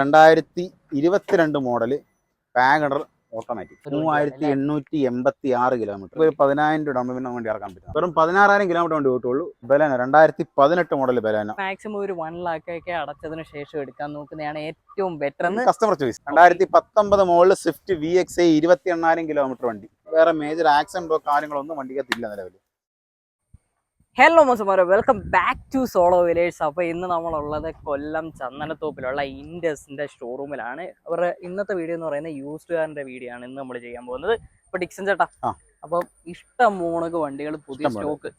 രണ്ടായിരത്തി ഇരുപത്തിരണ്ട് model Wagon R automatic. മൂവായിരത്തി എണ്ണൂറ്റി എൺപത്തി ആറ് കിലോമീറ്റർ. ഒരു പതിനായിരം രൂപ ഡൗൺ പേയ്മെന്റ് വേണ്ടി ഇറക്കാൻ പറ്റും. വെറും പതിനാറായിരം കിലോമീറ്റർ വണ്ടി ഓട്ടുള്ളൂ. ബലാന രണ്ടായിരത്തി പതിനെട്ട് മോഡൽ ബലാന. മാക്സിമം ഒരു വൺ ലാക്ക് ഒക്കെ അടച്ചതിന് ശേഷം എടുക്കാൻ നോക്കുന്നതാണ് ഏറ്റവും ബെറ്റർ എന്ന് കസ്റ്റമർ ചോയ്സ് രണ്ടായിരത്തി പത്തൊമ്പത് model Swift V X I ഇരുപത്തി എണ്ണായിരം കിലോമീറ്റർ വണ്ടി. വേറെ മേജർ ആക്സിഡന്റോ കാര്യങ്ങളോ ഒന്നും വണ്ടിക്കത്തില്ല നിലവിൽ hello മോസമാരോ welcome back to Solo Wheelers അപ്പോൾ ഇന്ന് നമ്മളുള്ളത് കൊല്ലം ചന്ദനത്തോപ്പിലുള്ള ഇൻഡസിന്റെ ഷോറൂമിലാണ് അവരുടെ ഇന്നത്തെ വീഡിയോ എന്ന് പറയുന്നത് യൂസ്ഡ് വീഡിയോ ആണ് ഇന്ന് നമ്മൾ ചെയ്യാൻ പോകുന്നത്. അപ്പോൾ ഡിക്സൺ ചേട്ടാ. അപ്പം ഇഷ്ടം മോണക്ക് വണ്ടികൾ പുതിയ സ്റ്റോക്ക്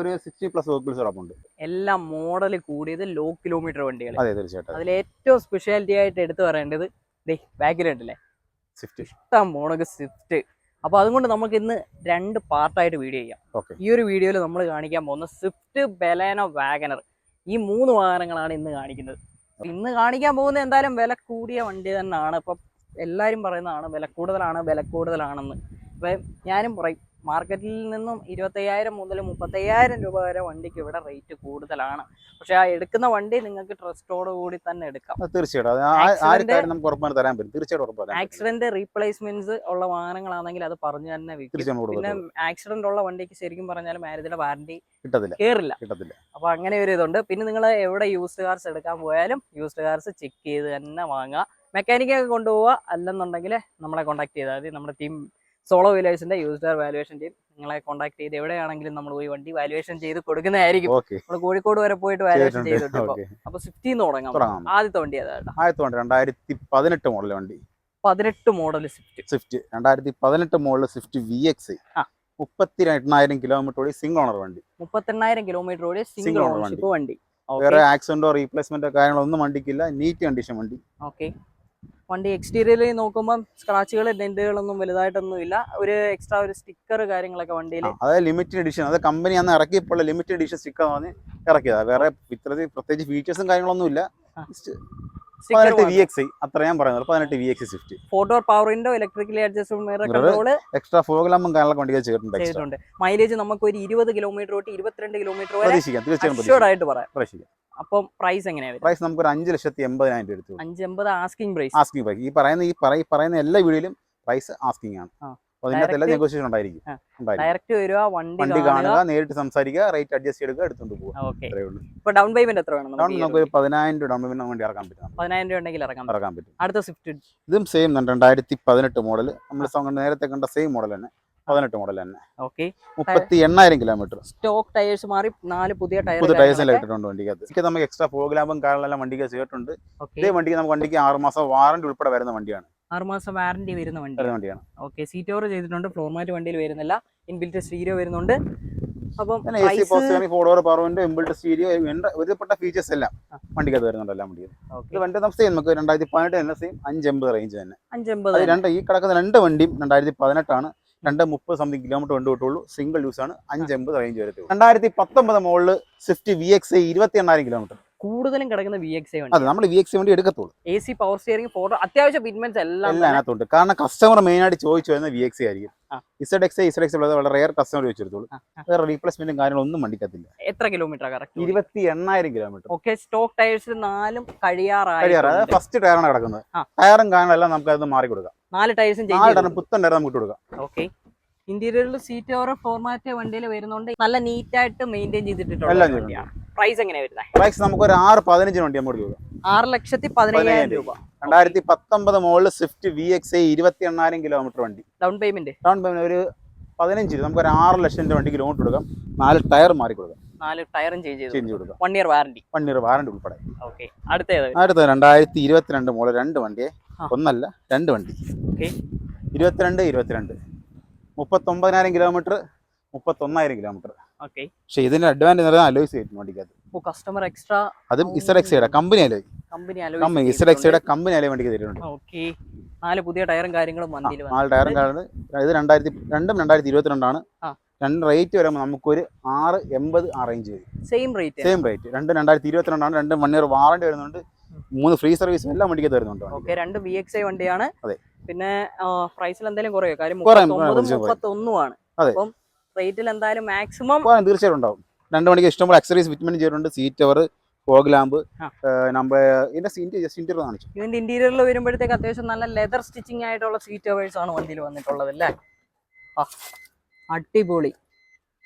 ഒരു സിക്സ്റ്റി പ്ലസ് വെഹിക്കിൾസ് എല്ലാം മോഡൽ കൂടിയത് ലോ കിലോമീറ്റർ വണ്ടികൾ അതെ തീർച്ചയായിട്ടും. അതിൽ ഏറ്റവും സ്പെഷ്യാലിറ്റി ആയിട്ട് എടുത്തു പറയേണ്ടത് ബാക്കിലുണ്ടല്ലേ സ്വിഫ്റ്റ് ഇഷ്ടം മോണക്ക് സ്വിഫ്റ്റ് അപ്പോൾ അതുകൊണ്ട് നമുക്ക് ഇന്ന് രണ്ട് പാർട്ടായിട്ട് വീഡിയോ ചെയ്യാം. ഓക്കെ. ഈ ഒരു വീഡിയോയിൽ നമ്മൾ കാണിക്കാൻ പോകുന്ന സ്വിഫ്റ്റ് ബെലേന വാഗനർ ഈ മൂന്ന് വാഹനങ്ങളാണ് ഇന്ന് കാണിക്കുന്നത്. ഇന്ന് കാണിക്കാൻ പോകുന്ന എന്തായാലും വില കൂടിയ വണ്ടി തന്നെയാണ്. ഇപ്പം എല്ലാവരും പറയുന്നതാണ് വില കൂടുതലാണ് വില കൂടുതലാണെന്ന്. ഇപ്പം ഞാനും പറയും മാർക്കറ്റിൽ നിന്നും ഇരുപത്തയ്യായിരം മുതൽ മുപ്പത്തയ്യായിരം രൂപ വരെ വണ്ടിക്ക് ഇവിടെ റേറ്റ് കൂടുതലാണ്. പക്ഷെ ആ എടുക്കുന്ന വണ്ടി നിങ്ങൾക്ക് ട്രസ്റ്റോട് കൂടി തന്നെ എടുക്കാം. തീർച്ചയായിട്ടും. ആക്സിഡന്റ് റീപ്ലേസ്മെന്റ്സ് ഉള്ള വാഹനങ്ങളാണെങ്കിൽ അത് പറഞ്ഞു തന്നെ വിൽക്കും. പിന്നെ ആക്സിഡന്റ് ഉള്ള വണ്ടിക്ക് ശരിക്കും പറഞ്ഞാൽ മാരുതിയുടെ വാറണ്ടി കിട്ടത്തില്ല. കേറില്ല. കിട്ടത്തില്ല. അപ്പൊ അങ്ങനെ ഒരു ഇതുണ്ട്. പിന്നെ നിങ്ങൾ എവിടെ യൂസ്ഡ് കാർസ് എടുക്കാൻ പോയാലും യൂസ്ഡ് കാർസ് ചെക്ക് ചെയ്ത് തന്നെ വാങ്ങുക. മെക്കാനിക്കൊക്കെ കൊണ്ടുപോവുക. അല്ലെന്നുണ്ടെങ്കിൽ നമ്മളെ കോൺടാക്ട് ചെയ്താൽ മതി. നമ്മുടെ ടീം സോളോ വീലേഴ്സിന്റെ യൂസ്ഡ് ആർ വാലുവേഷൻ ടീം നിങ്ങളെ കോൺടാക്ട് ചെയ്ത് എവിടെയാണെങ്കിലും നമ്മൾ പോയി വണ്ടി വാലുവേഷൻ ചെയ്ത് കൊടുക്കുന്നതായിരിക്കും. നമ്മൾ കോഴിക്കോട് വരെ പോയിട്ട് വാലുവേഷൻ ചെയ്തിട്ടുണ്ട്. അപ്പൊ സ്വിഫ്റ്റിന്ന് തുടങ്ങാം. ആദ്യത്തെ വണ്ടി അതാണ് ആദ്യത്തെ വണ്ടി രണ്ടായിരത്തി പതിനെട്ട് മോഡൽ വണ്ടി. പതിനെട്ട് മോഡൽ സ്വിഫ്റ്റ് സ്വിഫ്റ്റ് രണ്ടായിരത്തി പതിനെട്ട് മോഡൽ സ്വിഫ്റ്റ് വി എക്സ്. മുപ്പത്തി എണ്ണായിരം കിലോമീറ്റർ ഓടി സിംഗിൾ ഓണർ വണ്ടി. മുപ്പത്തെണ്ണായിരം കിലോമീറ്റർ ഓടിയ സിംഗിൾ ഓണർ ഓണർഷിപ്പ് വണ്ടി. വേറെ ആക്സിഡന്റോ റീപ്ലേസ്മെന്റോ കാര്യങ്ങളൊന്നും വണ്ടിക്കില്ല. നീറ്റ് കണ്ടീഷൻ വണ്ടി. ഓക്കെ വണ്ടി എക്സ്റ്റീരിയറിൽ നോക്കുമ്പോൾ സ്ക്രാച്ചുകൾ ഡെന്റുകളൊന്നും വലുതായിട്ടൊന്നും ഇല്ല ഒരു എക്സ്ട്രാ ഒരു സ്റ്റിക്കർ കാര്യങ്ങളൊക്കെ വണ്ടിയിൽ അതായത് ലിമിറ്റഡ് എഡിഷൻ അത് കമ്പനി അന്ന് ഇറക്കിയപ്പോൾ ലിമിറ്റഡ് എഡിഷൻ സ്റ്റിക്കർ പറഞ്ഞ് ഇറക്കിയതാണ് വേറെ ഇത്രത്തിൽ പ്രത്യേകിച്ച് ഫീച്ചേഴ്സും കാര്യങ്ങളൊന്നും ഇല്ല പതിനെട്ട് വി എക്സ് അത്ര ഞാൻ പറയുന്നത് പതിനെട്ട് V X Swift photo power window electrically adjustable extra വണ്ടികൾ ചെയ്തിട്ടുണ്ട്. മൈലേജ് നമുക്ക് ഒരു ഇരുപത് കിലോമീറ്റർ തൊട്ട് ഇരുപത്തിരണ്ട് കിലോമീറ്റർ വരെ. ആയിട്ട് പറയാം. പ്രതീക്ഷിക്കാം. അപ്പം പ്രൈസ് എങ്ങനെയാണ് പ്രൈസ് നമുക്ക് ഒരു അഞ്ച് ലക്ഷത്തി എൺപതിനായിരം രൂപ എടുത്തു ആസ്കിംഗ് പ്രൈസ് ആസ്കിംഗ് പ്രൈസ് ഈ പറയുന്ന ഈ പറയുന്ന എല്ലാ വീഡിയോയിലും പ്രൈസ് ആസ്കിംഗ് ആണ്. ആ. അപ്പോൾ അതിനകത്ത് നെഗോഷിയേഷൻ ഉണ്ടായിരിക്കും. ഡയറക്റ്റ് വരിക വണ്ടി കാണുക. നേരിട്ട് സംസാരിക്കുക റേറ്റ് അഡ്ജസ്റ്റ് എടുക്കുക എടുത്തുകൊണ്ട് പോകുക ഡൗൺ പേയ്മെന്റ് എത്ര വേണം ഡൗൺ നമുക്ക് ഒരു പതിനായിരം രൂപ ഡൗൺ പേയ്മെന്റ് വേണ്ടി ഇറക്കാൻ പറ്റും. പതിനായിരം രൂപ ഉണ്ടെങ്കിൽ ഇറക്കാൻ പറ്റും. അടുത്ത സ്വിഫ്റ്റ് ഇതും സെയിം തന്നെ രണ്ടായിരത്തി പതിനെട്ട് മോഡൽ നമ്മൾ നേരത്തെ കണ്ട സെയിം മോഡൽ തന്നെ. പതിനെട്ട് മോഡൽ തന്നെ. ഓക്കെ മുപ്പത്തി എണ്ണായിരം കിലോമീറ്റർ സ്റ്റോക്ക് ടയേഴ്സ് മാറി നാല് പുതിയ പുതിയ ടയേഴ്സ് ടയർ ഇട്ടിട്ടുണ്ട് വണ്ടിക്കകത്ത്. ഇതിക്ക് നമുക്ക് എക്സ്ട്രാ പ്രോഗ്രാമും കാര്യങ്ങളെല്ലാം വണ്ടിക്ക് ചേർട്ടുണ്ട് ഇതേ വണ്ടിക്ക് നമുക്ക് വണ്ടിക്ക് ആറ് മാസം വാറണ്ടി ഉൾപ്പെടെ വരുന്ന വണ്ടിയാണ്. ആറുമാസം വാറന്റി വരുന്ന വണ്ടി. വരുന്ന വണ്ടിയാണ്. ഓക്കെ സീറ്റ് ഓവർ ചെയ്തിട്ടുണ്ട് ഫ്ലോർ മാറ്റ് വണ്ടിയിൽ വരുന്നില്ല. ഇൻബിൽറ്റ് സ്റ്റീരിയോ വരുന്നുണ്ട്. അപ്പം സ്റ്റീരിയോ ഒരുപ്പെട്ട ഫീച്ചേഴ്സ് എല്ലാം വണ്ടിക്കകത്ത് വരുന്നുണ്ട് എല്ലാം വണ്ടിയിൽ. ഇത് വണ്ടി നമുക്ക് സെയിം നമുക്ക് രണ്ടായിരത്തി പതിനെട്ട് തന്നെ സെയിം അഞ്ചമ്പത് റേഞ്ച് തന്നെ. അഞ്ചമ്പത് രണ്ട് ഈ കിടക്കുന്ന രണ്ട് വണ്ടിയും രണ്ടായിരത്തി പതിനെട്ടാണ് രണ്ട് മുപ്പത് സംതിങ് കിലോമീറ്റർ വണ്ടി സിംഗിൾ യൂസ് ആണ്. അഞ്ചമ്പത് റേഞ്ച് വരത്തുള്ളൂ. രണ്ടായിരത്തി പത്തൊമ്പത് സ്വിഫ്റ്റ് വി എക്സ് ഇരുപത്തി എണ്ണായിരം കിലോമീറ്റർ കൂടുതലും കിടക്കുന്ന വി എക്സ് വണ്ടി. നമ്മൾ വി എക്സ് വണ്ടി എടുക്കത്തുള്ളൂ. A C power steering photo അത്യാവശ്യം ഫിറ്റ്മെന്റ്സ് എല്ലാം എല്ലാം അതിനകത്തുണ്ട്. കാരണം കസ്റ്റമർ മെയിൻ ആയിട്ട് ചോദിച്ചു വരുന്ന വി എക്സ് ആയിരിക്കും. ഇസഡ് എക്സ് ഇസഡ് എക്സ് ഉള്ളത് വളരെ റെയർ കസ്റ്റമർ ചോദിച്ചെടുത്തോളൂ. വേറെ റീപ്ലേസ്മെന്റും കാര്യങ്ങളൊന്നും വണ്ടിക്കത്തില്ല എത്ര കിലോമീറ്റർ കറക്റ്റ് ഇരുപത്തി എണ്ണായിരം കിലോമീറ്റർ ഓക്കെ സ്റ്റോക്ക് ടയേഴ്സ് നാലും കഴിയാറ് കഴിയാറായി. അതായത് ഫസ്റ്റ് ടയറാണ് കിടക്കുന്നത്. ടയറും കാര്യങ്ങളെല്ലാം നമുക്ക് അത് മാറി കൊടുക്കാം നാല് ടയേഴ്സും നാല് പുത്തൻ ടയർ നമുക്ക് കൊടുക്കാം ഓക്കെ ഇന്റീരിയറിൽ സീറ്റ് ഓവർ ഫോർമാറ്റ് വണ്ടിയിൽ വരുന്നുണ്ട് നല്ല നീറ്റ് ആയിട്ട് മെയിന്റെയിൻ ചെയ്തിട്ടുള്ള വണ്ടിയാണ്. പ്രൈസ് എങ്ങനെയാ വരുന്നത് പ്രൈസ് നമുക്ക് ഒരു ആറ് പതിനഞ്ചിന് വണ്ടി നമുക്ക് രൂപ ആറ് ലക്ഷത്തി പതിനയ്യായിരം രൂപ. രണ്ടായിരത്തി പത്തൊമ്പത് മോളിൽ സ്വിഫ്റ്റ് വി എക്സ് ഇരുപത്തി എണ്ണായിരം കിലോമീറ്റർ വണ്ടി. ഡൗൺ പേയ്മെന്റ് ഡൗൺ പേയ്മെന്റ് ഒരു പതിനഞ്ച് നമുക്ക് ഒരു ആറ് ലക്ഷം രൂപ വണ്ടിക്ക് ലോൺ കൊടുക്കാം. നാല് ടയർ മാറി കൊടുക്കാം. നാല് ടയറും ചേഞ്ച് കൊടുക്കാം. One year warranty one year warranty ഉൾപ്പെടെ. ഓക്കെ അടുത്തേത്. അടുത്ത രണ്ടായിരത്തി ഇരുപത്തിരണ്ട് മോളിൽ രണ്ട് വണ്ടിയെ. ഒന്നല്ല രണ്ട് വണ്ടി. ഓക്കെ ഇരുപത്തിരണ്ട് ഇരുപത്തിരണ്ട്. മുപ്പത്തൊമ്പതിനായിരം കിലോമീറ്റർ മുപ്പത്തൊന്നായിരം കിലോമീറ്റർ. പക്ഷെ ഇതിന്റെ അഡ്വാന്റേജ് പറഞ്ഞാൽ അലോയ്സ് കയറ്റും വണ്ടിക്കകത്ത് കസ്റ്റമർ എക്സ്ട്രാ അതും ഇസഡ് എക്സയുടെ കമ്പനി അലോയ്. കമ്പനി ഇസഡ് എക്സയുടെ കമ്പനി അലോയ് വണ്ടിക്ക് തരുന്നുണ്ട്. നാല് പുതിയ ടയറും കാര്യങ്ങളും നാല് ടയറും കാണുന്നത് ഇത് രണ്ടായിരത്തി രണ്ടും രണ്ടായിരത്തി ഇരുപത്തിരണ്ടാണ്. രണ്ട് റേറ്റ് വരുമ്പോൾ നമുക്കൊരു ആറ് എൺപത് ആ റേഞ്ച് വരും. സെയിം റേറ്റ് സെയിം റേറ്റ് രണ്ട് രണ്ടായിരത്തി ഇരുപത്തിരണ്ടാണ്. രണ്ട് വൺ ഇയർ വാറണ്ടി വരുന്നുണ്ട്. മൂന്ന് ഫ്രീ സർവീസും എല്ലാം വണ്ടിക്ക് തരുന്നുണ്ട് രണ്ട് വി എക്സ് ഐ വണ്ടിയാണ്. അതെ. പിന്നെ പ്രൈസിൽ എന്തായാലും കുറയോ? കാര്യം. മുപ്പത്തൊന്നുമാണ്. അപ്പം റേറ്റിൽ എന്തായാലും മാക്സിമം തീർച്ചയായിട്ടും ഉണ്ടാവും. രണ്ട് മണിക്ക് ഇഷ്ടംപോലെ അക്സറീസ് ഫിറ്റ്മെന്റ് ചെയ്തിട്ടുണ്ട്. സീറ്റ് അവർ ഫോഗ് ലാമ്പ് നമ്മുടെ ഇതിന്റെ സീറ്റ് ജസ്റ്റ് ഇന്റീരിയർ കാണിച്ചു. ഇതിന്റെ ഇന്റീരിയറിൽ വരുമ്പോഴത്തേക്ക് അത്യാവശ്യം നല്ല ലെതർ സ്റ്റിച്ചിങ് ആയിട്ടുള്ള സീറ്റ് കവേഴ്സ് ആണ് വണ്ടിയിൽ വന്നിട്ടുള്ളത് അല്ലേ? ആ അടിപൊളി.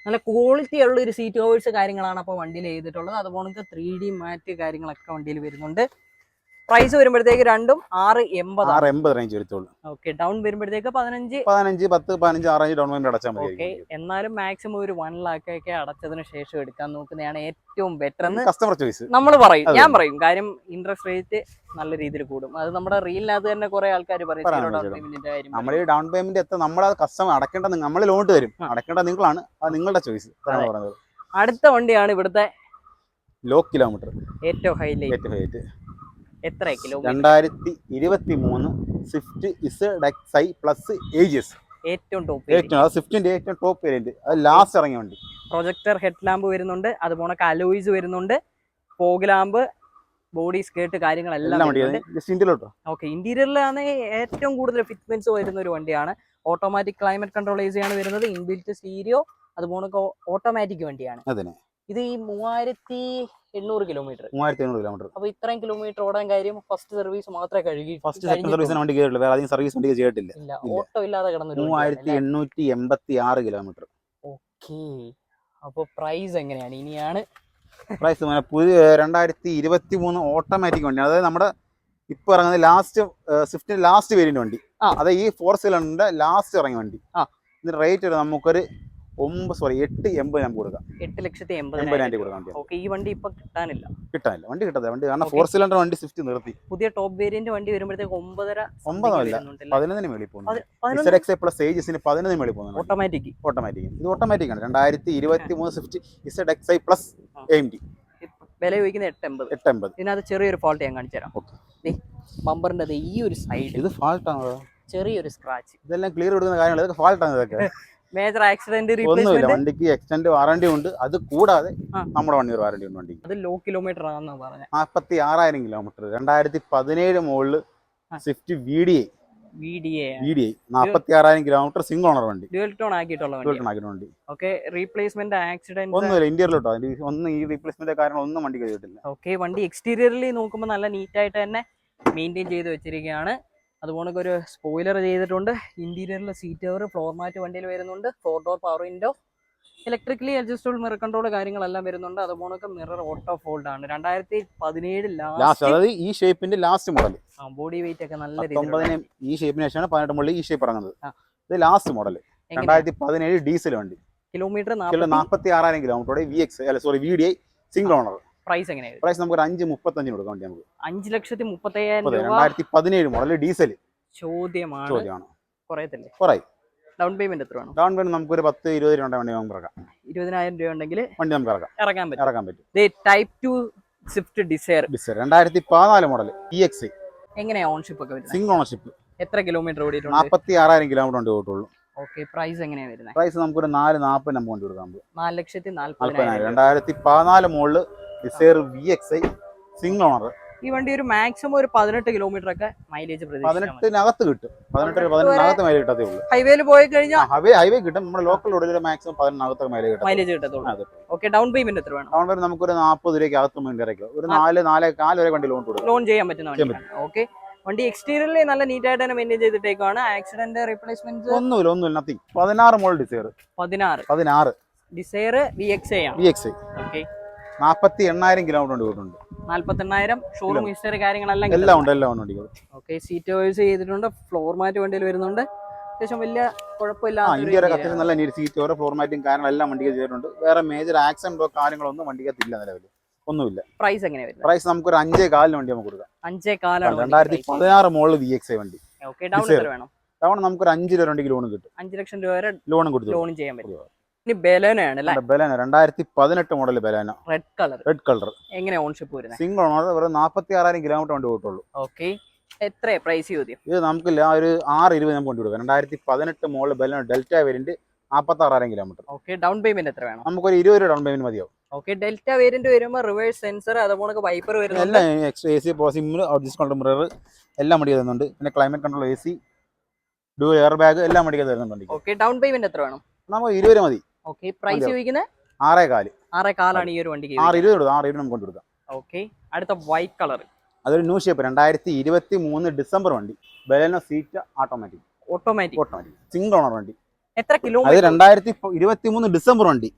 നല്ല ക്വാളിറ്റി ഉള്ള ഒരു സീറ്റ് കവേഴ്സ് കാര്യങ്ങളാണ് അപ്പോൾ വണ്ടിയിൽ ചെയ്തിട്ടുള്ളത്. അതുപോലെ ത്രീ ഡി മാറ്റ് കാര്യങ്ങളൊക്കെ വണ്ടിയിൽ വരുന്നുണ്ട്. പ്രൈസ് വരുമ്പോഴത്തേക്ക് രണ്ടും ആറ് എൺപത്. ആറ് എൺപത് റേഞ്ച് വരത്തുള്ളൂ. ഓക്കെ ഡൗൺ വരുമ്പോഴത്തേക്ക് പതിനഞ്ച്. പതിനഞ്ച് പത്ത് പതിനഞ്ച് ആറ് റേഞ്ച് ഡൗൺ പേയ്മെന്റ് അടച്ചാൽ മതി ഓക്കെ എന്നാലും മാക്സിമം ഒരു വൺ ലാക്ക് ഒക്കെ അടച്ചതിന് ശേഷം എടുക്കാൻ നോക്കുന്നതാണ് ഏറ്റവും ബെറ്റർ എന്ന് കസ്റ്റമർ ചോയ്സ് നമ്മൾ പറയും. ഞാൻ പറയും. കാര്യം ഇൻട്രസ്റ്റ് റേറ്റ് നല്ല രീതിയിൽ കൂടും. അത് നമ്മുടെ റീലിനകത്ത് തന്നെ കുറെ ആൾക്കാർ പറയും. നമ്മൾ ഈ ഡൗൺ പേയ്മെന്റ് എത്ര നമ്മൾ കസ്റ്റമർ അടക്കേണ്ട നമ്മൾ ലോൺ തരും. അടക്കേണ്ട നിങ്ങളാണ്. അത് നിങ്ങളുടെ ചോയ്സ് അടുത്ത വണ്ടിയാണ് ഇവിടുത്തെ ലോ കിലോമീറ്റർ ഏറ്റവും ഹൈലൈറ്റ് ഏറ്റവും ഹൈറ്റ് എത്ര കിലോ രണ്ടായിരത്തി ഇരുപത്തി മൂന്ന് സ്വിഫ്റ്റ് ഇസ് ഡെക്സൈ പ്ലസ് ഏജിയസ്. ഏറ്റവും ടോപ്പ് ഏറ്റവും അത് സ്വിഫ്റ്റിന്റെ ഏറ്റവും ടോപ്പ് വേരിയന്റ് അത് ലാസ്റ്റ് ഇറങ്ങിയ വണ്ടി. പ്രൊജക്ടർ ഹെഡ് ലാമ്പ് വരുന്നുണ്ട് അതുപോലെ കലോയിസ് വരുന്നുണ്ട് ഫോഗ് ലാമ്പ് ബോഡി സ്കേർട്ട് കാര്യങ്ങളെല്ലാം ഓക്കെ ഇന്റീരിയറിലാണ് ഏറ്റവും കൂടുതൽ ഫിറ്റ്മെന്റ്സ് വരുന്ന ഒരു വണ്ടിയാണ്. ഓട്ടോമാറ്റിക് ക്ലൈമറ്റ് കൺട്രോൾ ആണ് വരുന്നത് ഇൻബിൽറ്റ് സ്റ്റീരിയോ അതുപോലെ ഓട്ടോമാറ്റിക് വണ്ടിയാണ്. ഇത് ഈ മൂവായിരത്തി എണ്ണൂറ് കിലോമീറ്റർ. മൂവായിരത്തി എണ്ണൂറ് കിലോമീറ്റർ അപ്പൊ ഇത്രയും കിലോമീറ്റർ ഓടാൻ കാര്യം ഫസ്റ്റ് സർവീസ് മാത്രമേ കഴുകി ഫസ്റ്റ് സെക്കൻഡ് സർവീസിന് വണ്ടി കയറില്ല വേറെ അധികം സർവീസ് വണ്ടി ചെയ്തിട്ടില്ല ഇല്ല. ഓട്ടോ ഇല്ലാതെ കിടന്നു മൂവായിരത്തി എണ്ണൂറ്റി എൺപത്തി ആറ് കിലോമീറ്റർ ഓക്കെ അപ്പൊ പ്രൈസ് എങ്ങനെയാണ്? ഇനിയാണ് പ്രൈസ് പുതിയ രണ്ടായിരത്തി ഇരുപത്തി മൂന്ന് ഓട്ടോമാറ്റിക് വണ്ടി. അതായത് നമ്മുടെ ഇപ്പൊ ഇറങ്ങുന്ന ലാസ്റ്റ് സ്വിഫ്റ്റിന്റെ ലാസ്റ്റ് വേരിയന്റ് വണ്ടി. ആ. അത് ഈ ഫോർ സിലിണ്ടറിന്റെ ലാസ്റ്റ് ഇറങ്ങിയ വണ്ടി. ആ. ഇതിന്റെ റേറ്റ് നമുക്കൊരു ഒമ്പത് സോറി എട്ട് എൺപത് നമുക്ക് കൊടുക്കാം. എട്ട് ലക്ഷത്തി എൺപതിനായിരം കൊടുക്കാം ഓക്കെ. ഈ വണ്ടി ഇപ്പൊ കിട്ടാനില്ല. കിട്ടാനില്ല വണ്ടി കിട്ടാതെ വണ്ടി കാരണം ഫോർ സിലിണ്ടർ വണ്ടി സ്വിഫ്റ്റ് നിർത്തി. പുതിയ ടോപ്പ് വേരിയന്റ് വണ്ടി വരുമ്പോഴത്തേക്ക് ഒമ്പതര ഒമ്പതല്ല പതിനൊന്നിന് മേളിൽ പോകുന്നു പ്ലസ് ഏജസിന് പതിനൊന്നിന് മേളിൽ പോകുന്നു ഓട്ടോമാറ്റിക് ഓട്ടോമാറ്റിക് ഇത് ഓട്ടോമാറ്റിക് ആണ്. രണ്ടായിരത്തി ഇരുപത്തി മൂന്ന് Swift Z X I plus. M D വില ചോദിക്കുന്നത് എട്ട് എൺപത് എട്ട് എൺപത് ഇതിനകത്ത് ചെറിയൊരു ഫോൾട്ട് ഞാൻ കാണിച്ചു തരാം. ബമ്പറിന്റെ ഈ ഒരു സൈഡ് ഇത് ഫാൾട്ട് ആണ്? ചെറിയൊരു സ്ക്രാച്ച് ഇതെല്ലാം ക്ലിയർ കൊടുക്കുന്ന കാര്യങ്ങൾ ഇതൊക്കെ ഫാൾട്ട് ആണ് ഇതൊക്കെ? മേജർ ആക്സിഡന്റ് ഒന്നുമില്ല വണ്ടിക്ക് എക്സ്റ്റൻഡ് വാറണ്ടി ഉണ്ട്. അത് കൂടാതെ നമ്മുടെ വണ്ടി ഒരു വാറണ്ടി ഉണ്ട് വണ്ടിക്ക്. അത് ലോ കിലോമീറ്റർ ആണെന്നാണ് പറഞ്ഞത് നാൽപ്പത്തി ആറായിരം കിലോമീറ്റർ രണ്ടായിരത്തി പതിനേഴ് മുകളിൽ സ്വിഫ്റ്റ് വി ഡി ഐ ആറായിരം കിലോമീറ്റർ സിംഗിൾ ഓണർ വണ്ടി. ഡ്യുവൽ ടോൺ ആക്കിയിട്ടുള്ള വണ്ടി. ആക്കിയിട്ട് വണ്ടി. ഓക്കെ റീപ്ലേസ്മെന്റ് ആക്സിഡന്റ് ഒന്നുമില്ല ഒന്നും ഈ റീപ്ലേസ്മെന്റ് കാരണം ഒന്നും വണ്ടി ഓക്കെ വണ്ടി എക്സ്റ്റീരിയറിൽ നോക്കുമ്പോൾ നല്ല നീറ്റായിട്ട് തന്നെ മെയിന്റെയിൻ ചെയ്ത് വെച്ചിരിക്കുകയാണ്. അതുപോലെ ഒരു സ്പോയിലർ ചെയ്തിട്ടുണ്ട്. ഇന്റീരിയറിൽ സീറ്റ് കവർ ഫ്ലോർ മാറ്റ് വണ്ടിയിൽ വരുന്നുണ്ട്. Four door power window electrically adjustable mirror control കാര്യങ്ങളെല്ലാം വരുന്നുണ്ട്. അതുപോലെ മിറർ ഓട്ടോ ഫോൾഡ് ആണ്. രണ്ടായിരത്തി പതിനേഴ് ലാസ്റ്റ് അതായത് ഈ ഷേപ്പിന്റെ ലാസ്റ്റ് മോഡൽ ആ ബോഡി വെയിറ്റ് ഒക്കെ നല്ല രീതിയിൽ ഈ ഷേപ്പിന് ശേഷമാണ് പതിനെട്ട് മുകളിൽ ഈ ഷേപ്പ് ഇറങ്ങുന്നത്. ഇത് ലാസ്റ്റ് മോഡൽ രണ്ടായിരത്തി പതിനേഴ് ഡീസൽ വണ്ടി. കിലോമീറ്റർ കിലോ നാൽപ്പത്തി ആറായിരം കിലോമീറ്റർ വി എക്സ് അല്ല sorry V D I single owner price എങ്ങനെയാണ് പ്രൈസ് നമുക്ക് അഞ്ച് മുപ്പത്തഞ്ചിന് കൊടുക്കാൻ വേണ്ടി നമുക്ക് അഞ്ച് ലക്ഷത്തി മുപ്പത്തയ്യായിരം രണ്ടായിരത്തി പതിനേഴ് മോഡൽ ഡീസൽ ചോദ്യമാണ്. ചോദ്യമാണ്. കുറയത്തില്ലേ? കുറയും. ഡൗൺ പേയ്മെന്റ് എത്ര വേണം ഡൗൺ പേയ്മെന്റ് നമുക്ക് ഒരു പത്ത് ഇരുപത് രൂപ വണ്ടി നമുക്ക് ഇറക്കാം. ഇരുപതിനായിരം രൂപ ഉണ്ടെങ്കിൽ വണ്ടി നമുക്ക് ഇറക്കാം. ഇറക്കാൻ പറ്റും. ഇറക്കാൻ പറ്റും. Type two Swift Dzire Dzire രണ്ടായിരത്തി പതിനാല് മോഡൽ ഇ എക്സ് എങ്ങനെയാ ഓൺഷിപ്പ് ഒക്കെ വരുന്നത്? സിംഗിൾ ഓണർഷിപ്പ് എത്ര കിലോമീറ്റർ ഓടിയിട്ടുണ്ട്? നാൽപ്പത്തി ആറായിരം കിലോമീറ്റർ വണ്ടി ഓട്ടുള്ളൂ ഓക്കെ പ്രൈസ് എങ്ങനെയാ വരുന്നത്? പ്രൈസ് നമുക്കൊരു നാല് നാൽപ്പത് നമുക്ക് വണ്ടി കൊടുക്കാം നാല് ലക്ഷത്തി നാൽപ്പതിനായിരം രണ്ടായിരത്തി പതിനാല് Dzire V X I single owner ഈ വണ്ടി ഒരു മാക്സിമം ഒരു പതിനെട്ട് കിലോമീറ്റർ ഒക്കെ മൈലേജ് പതിനെട്ടിനകത്ത് കിട്ടും. പതിനെട്ട് പതിനെട്ടിനകത്ത് മൈലേജ് കിട്ടത്തേ ഉള്ളൂ. ഹൈവേയിൽ പോയി കഴിഞ്ഞാൽ ഹൈവേ ഹൈവേ കിട്ടും. നമ്മുടെ ലോക്കൽ റോഡിൽ മാക്സിമം പതിനെട്ടിനകത്ത് മൈലേജ് കിട്ടും മൈലേജ് കിട്ടത്തുള്ളൂ. ഓക്കെ ഡൗൺ പേയ്മെന്റ് എത്ര വേണം? ഡൗൺ പേയ്മെന്റ് നമുക്കൊരു നാൽപ്പത് രൂപയ്ക്ക് അകത്ത് വേണ്ടി ഇറക്കുക ഒരു നാല് നാല് കാൽ വരെ വണ്ടി ലോൺ കൊടുക്കും. ലോൺ ചെയ്യാൻ പറ്റുന്ന ഓക്കെ വണ്ടി എക്സ്റ്റീരിയറിൽ നല്ല നീറ്റ് ആയിട്ട് തന്നെ മെയിന്റെയിൻ ചെയ്തിട്ടേക്കാണ് ആക്സിഡന്റ് റീപ്ലേസ്മെന്റ് ഒന്നുമില്ല ഒന്നുമില്ല നത്തിങ് പതിനാറ് മോൾ ഡിസൈർ പതിനാറ്. പതിനാറ്. ഡിസയർ വി എക്സ് എ ആണ് വി എക്സ് ഓക്കെ നാൽപ്പത്തി എണ്ണായിരം കിലോമീറ്റർ വണ്ടി ഓട്ടുണ്ട് നാല്പത്തെണ്ണായിരം ഷോറൂം ഹിസ്റ്ററി കാര്യങ്ങളെല്ലാം എല്ലാം ഉണ്ട് എല്ലാം ഉണ്ട് ഓക്കെ സീറ്റ് വൈസ് ചെയ്തിട്ടുണ്ട് ഫ്ലോർ മാറ്റ് വണ്ടിയിൽ വരുന്നുണ്ട്. അത്യാവശ്യം വലിയ ആ കുഴപ്പമില്ലാത്ത ഇന്ത്യയുടെ അത്യാവശ്യം നല്ല നീറ്റ് സീറ്റ് ഓരോ ഫ്ലോർ മാറ്റും കാര്യങ്ങളെല്ലാം വണ്ടിക്ക് ചെയ്തിട്ടുണ്ട്. വേറെ മേജർ ആക്സിഡന്റോ കാര്യങ്ങളൊന്നും വണ്ടിക്കകത്തില്ല നിലവിൽ. ഒന്നുമില്ല. പ്രൈസ് എങ്ങനെ വരും പ്രൈസ് നമുക്ക് ഒരു അഞ്ചേ കാലിന് വണ്ടി നമുക്ക് കൊടുക്കാം. അഞ്ചേ കാലാണ് രണ്ടായിരത്തി പതിനാറ് മോളിൽ വി എക്സ് ഐ വണ്ടി. ഓക്കെ ഡൗൺ വേണം? ഡൗൺ നമുക്ക് ഒരു അഞ്ച് രൂപ വണ്ടിക്ക് ലോൺ കിട്ടും. അഞ്ച് ലക്ഷം രൂപ വരെ ലോണും കൊടുത്തു ലോൺ ചെയ്യാൻ പറ്റും. ഇനി ബെലോനയാണ് അല്ലേ? ബലാന. രണ്ടായിരത്തി പതിനെട്ട് model Baleno red colour red colour എങ്ങനെ ഓൺഷിപ്പ് വരുന്നത് സിംഗിൾ ഓണർ വെറും നാൽപ്പത്തി ആറായിരം കിലോമീറ്റർ വണ്ടി ഓട്ടുള്ളൂ ഓക്കെ എത്ര പ്രൈസ് ചോദ്യം? ഇത് നമുക്ക് ല- ഒരു ആറ് ഇരുപത് നമുക്ക് കൊണ്ടു കൊടുക്കാം. രണ്ടായിരത്തി പതിനെട്ട് മോഡൽ ബലാന ഡെൽറ്റ വേരിയന്റ് നാൽപ്പത്തി ആറായിരം കിലോമീറ്റർ ഓക്കെ ഡൗൺ പേയ്മെന്റ് എത്ര വേണം? നമുക്കൊരു ഇരുപത് രൂപ ഡൗൺ പേയ്മെന്റ് മതിയാവും. ഓക്കെ ഡെൽറ്റ വേരിയന്റ് വരുമ്പോൾ റിവേഴ്സ് സെൻസർ അതുപോലെ വൈപ്പർ വരുന്നത് എല്ലാം എക്സ്ട്രാ എ സി പോസിമിൽ ഡിസ്കൗണ്ട് മിറർ എല്ലാം മടി തരുന്നുണ്ട്. പിന്നെ climate control A C dual airbag എല്ലാം മടിക്കാൻ തരുന്നുണ്ട് ഓക്കെ ഡൗൺ പേയ്മെന്റ് എത്ര വേണം? നമുക്ക് ഇരുപത് മതി. Okay price. ചോദിക്കുന്നത് ആറേ കാൽ. ആറേ കാലാണ് ഈ ഒരു വണ്ടിക്ക് ആറ് ഇരുപത് കൊടുക്കാം ആറ് ഇരുപത് നമുക്ക് കൊടുക്കാം ഓക്കെ അടുത്ത വൈറ്റ് കളർ അതൊരു ന്യൂ ഷേപ്പ് രണ്ടായിരത്തി ഇരുപത്തി മൂന്ന് ഡിസംബർ വണ്ടി. Baleno seat automatic automatic automatic single owner വണ്ടി. എത്ര അത് കിലോമീറ്റർ രണ്ടായിരത്തി ഇരുപത്തി മൂന്ന് ഡിസംബർ വണ്ടി.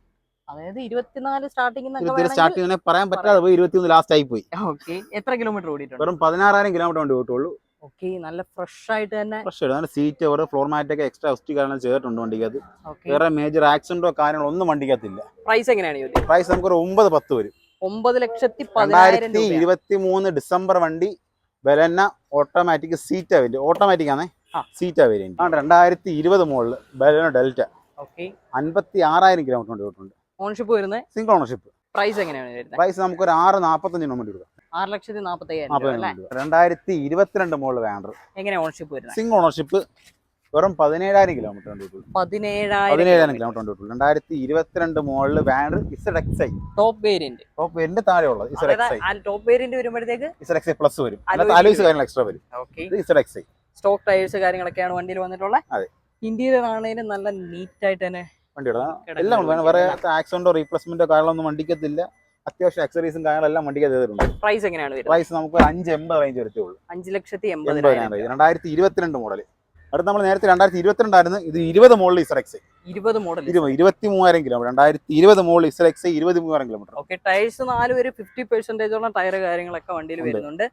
അതായത് ഇരുപത്തിനാല് സ്റ്റാർട്ടിംഗ് സ്റ്റാർട്ടിംഗ് പറയാൻ പറ്റാതെ പോയി ലാസ്റ്റ് ആയി പോയി. ഓക്കെ എത്ര കിലോമീറ്റർ ഓടിയിട്ടുണ്ട്? വെറും പതിനാറായിരം കിലോമീറ്റർ വണ്ടി ഓട്ടുള്ളൂ. ഓക്കെ നല്ല ഫ്രഷ് ആയിട്ട് തന്നെ. ഫ്രഷ് ആയിട്ട് അതിന്റെ സീറ്റ് ഓരോ ഫ്ലോർ മാറ്റ് ഒക്കെ എക്സ്ട്രാ ഒസ്റ്റി കാരണം ചെയ്തിട്ടുണ്ട് വണ്ടിക്കകത്ത്. വേറെ മേജർ ആക്സിഡന്റോ കാര്യങ്ങളോ ഒന്നും വണ്ടിക്കകത്തില്ല. പ്രൈസ് എങ്ങനെയാണ് പ്രൈസ് നമുക്ക് ഒരു ഒമ്പത് പത്ത് വരും. ഒമ്പത് ലക്ഷത്തി രണ്ടായിരത്തി രൂപ ഇരുപത്തി മൂന്ന് ഡിസംബർ വണ്ടി Baleno automatic Zeta variant automatic ആണേ. സീറ്റാ വേരിയന്റ് ആ രണ്ടായിരത്തി ഇരുപത് മുകളിൽ ബലന ഡെൽറ്റ ഓക്കെ. അൻപത്തി ആറായിരം കിലോമീറ്റർ വണ്ടി ഓണർഷിപ്പ് വരുന്നത് സിംഗിൾ ഓണർഷിപ്പ് പ്രൈസ് എങ്ങനെയാണ് പ്രൈസ് നമുക്ക് ഒരു ആറ് നാൽപ്പത്തഞ്ചിന് വേണ്ടി കൊടുക്കാം ആറ് ലക്ഷത്തി അയ്യായിരം നാൽപ്പതിന് രണ്ടായിരത്തി ഇരുപത്തിരണ്ട് മുകളിൽ എങ്ങനെ ഓണർഷിപ്പ് വരുന്നത്? സിംഗ് ഓണർഷിപ്പ് വെറും പതിനേഴായിരം കിലോമീറ്റർ വണ്ടി ഓട്ടുള്ളൂ പതിനേഴായിരം കിലോമീറ്റർ രണ്ടായിരത്തി ഇരുപത്തിരണ്ട് മുകളിൽ Wagon R Z X I top variant top variant താഴെ ഉള്ളത് Z X I top variant വരുമ്പോഴത്തേക്ക്? ഇസഡ് എക്സ് ഐ പ്ലസ് വരും. അലോയ്സ് കാര്യങ്ങൾ എക്സ്ട്രാ വരും. Z X I stock tyres കാര്യങ്ങളൊക്കെയാണ് വണ്ടിയിൽ വന്നിട്ടുള്ളത് അതെ. ഇന്റീരിയർ ആണെങ്കിലും നല്ല നീറ്റ് ആയിട്ട് തന്നെ വണ്ടിയുടെ എല്ലാം വേറെ ആക്സിഡന്റോ റീപ്ലേസ്മെന്റോ കാര്യങ്ങളൊന്നും വണ്ടിക്കത്തില്ല അത്യാവശ്യം അക്സറീസും കാര്യങ്ങളെല്ലാം വണ്ടിക്ക് ചെയ്തിട്ടുണ്ട്. പ്രൈസ് എങ്ങനെയാണ് പ്രൈസ് നമുക്ക് അഞ്ച് എൺപത് റേഞ്ച് വരത്തേ ഉള്ളൂ. അഞ്ച് ലക്ഷത്തി എൺപതിനായിരം റേഞ്ച് രണ്ടായിരത്തി ഇരുപത്തിരണ്ട് മോഡൽ അടുത്ത നമ്മൾ നേരത്തെ രണ്ടായിരത്തി ഇരുപത്തിരണ്ടായിരുന്നു ഇത് ഇരുപത് മോഡൽ ഇസറക്സ് ഇരുപത് മോഡൽ ഇരുപത് ഇരുപത്തി മൂവായിരം കിലോമീറ്റർ രണ്ടായിരത്തി ഇരുപത് മോഡൽ ഇസറക്സ് ഇരുപത് മൂവായിരം കിലോമീറ്റർ ഓക്കെ ടയേഴ്സ് നാല് പേര് ഫിഫ്റ്റി പെർസെന്റേജോളം ടയർ കാര്യങ്ങളൊക്കെ വണ്ടിയിൽ വരുന്നുണ്ട്.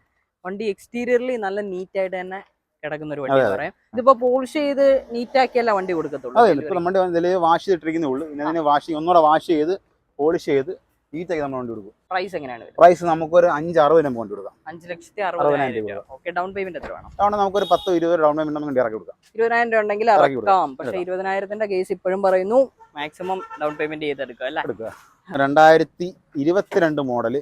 വണ്ടി എക്സ്റ്റീരിയറിൽ നല്ല നീറ്റ് ആയിട്ട് തന്നെ കിടക്കുന്ന ഒരു വണ്ടി അതെ. പറയാം. ഇതിപ്പോ പോളിഷ് ചെയ്ത് നീറ്റ് ആക്കിയല്ല വണ്ടി കൊടുക്കത്തുള്ളൂ? അതെ ഇപ്പൊ നമ്മുടെ ഇതിൽ വാഷ് ചെയ്തിട്ടിരിക്കുന്നേ ഉള്ളൂ. ഇതിനെ വാഷ് ഒന്നുകൂടെ വാഷ് ചെയ്ത് പോളിഷ് ചെയ്ത് നീറ്റാക്കി നമ്മൾ വണ്ടി കൊടുക്കും. പ്രൈസ് എങ്ങനെയാണ് പ്രൈസ് നമുക്കൊരു അഞ്ച് അറുപതിനും വണ്ടി കൊടുക്കാം. അഞ്ച് ലക്ഷത്തി അറുപതിനായിരം രൂപ. രൂപ. ഓക്കെ ഡൗൺ പേയ്മെന്റ് എത്ര വേണം ഡൗൺ നമുക്കൊരു പത്ത് ഇരുപത് ഡൗൺ പേയ്മെന്റ് നമുക്ക് ഇറക്കി കൊടുക്കാം. ഇരുപതിനായിരം രൂപ ഉണ്ടെങ്കിൽ ഇറക്കി പക്ഷേ ഇരുപതിനായിരത്തിന്റെ കേസ് ഇപ്പോഴും പറയുന്നു മാക്സിമം ഡൗൺ പേയ്മെന്റ് ചെയ്തെടുക്കുക അല്ലേ? എടുക്കുക. രണ്ടായിരത്തി ഇരുപത്തിരണ്ട് model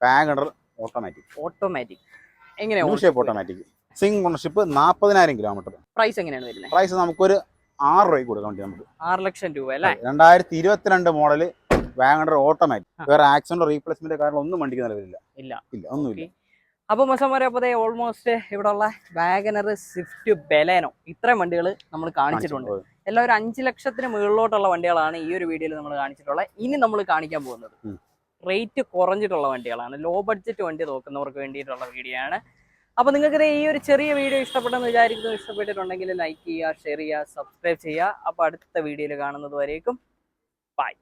Wagon R automatic automatic new എങ്ങനെയാണ് ഷേപ്പ് ഓട്ടോമാറ്റിക് സിംഗ് ഓണർഷിപ്പ് നാൽപ്പതിനായിരം കിലോമീറ്റർ പ്രൈസ് എങ്ങനെയാണ് വരുന്നത്? പ്രൈസ് നമുക്കൊരു ആറ് രൂപയ്ക്ക് കൊടുക്കാൻ വേണ്ടി നമുക്ക്. ആറ് ലക്ഷം രൂപ അല്ലേ? രണ്ടായിരത്തി ഇരുപത്തിരണ്ട് മോഡൽ വാഗണർ ഓട്ടോമാറ്റിക്. വേറെ ആക്സിഡന്റ് റീപ്ലേസ്മെന്റ് കാരണം ഒന്നും വണ്ടിക്ക് നിലവിലില്ല. ഇല്ല. ഇല്ല ഒന്നുമില്ല. അപ്പൊ മസമാരെ അപ്പൊ ഓൾമോസ്റ്റ് ഇവിടെ ഉള്ള വാഗനർ സ്വിഫ്റ്റ് ബെലേനോ ഇത്രയും വണ്ടികൾ നമ്മൾ കാണിച്ചിട്ടുണ്ട്. എല്ലാം ഒരു അഞ്ച് ലക്ഷത്തിന് മുകളിലോട്ടുള്ള വണ്ടികളാണ് ഈ ഒരു വീഡിയോയിൽ നമ്മൾ കാണിച്ചിട്ടുള്ളത്. ഇനി നമ്മൾ കാണിക്കാൻ പോകുന്നത് റേറ്റ് കുറഞ്ഞിട്ടുള്ള വണ്ടികളാണ്. ലോ ബഡ്ജറ്റ് വണ്ടി നോക്കുന്നവർക്ക് വേണ്ടിയിട്ടുള്ള വീഡിയോ ആണ്. അപ്പോൾ നിങ്ങൾക്ക് ഈ ഒരു ചെറിയ വീഡിയോ ഇഷ്ടപ്പെട്ടെന്ന് വിചാരിക്കുന്നു. ഇഷ്ടപ്പെട്ടിട്ടുണ്ടെങ്കിൽ ലൈക്ക് ചെയ്യുക ഷെയർ ചെയ്യുക സബ്സ്ക്രൈബ് ചെയ്യുക. അപ്പോൾ അടുത്ത വീഡിയോയിൽ കാണുന്നത് വരേക്കും. ബൈ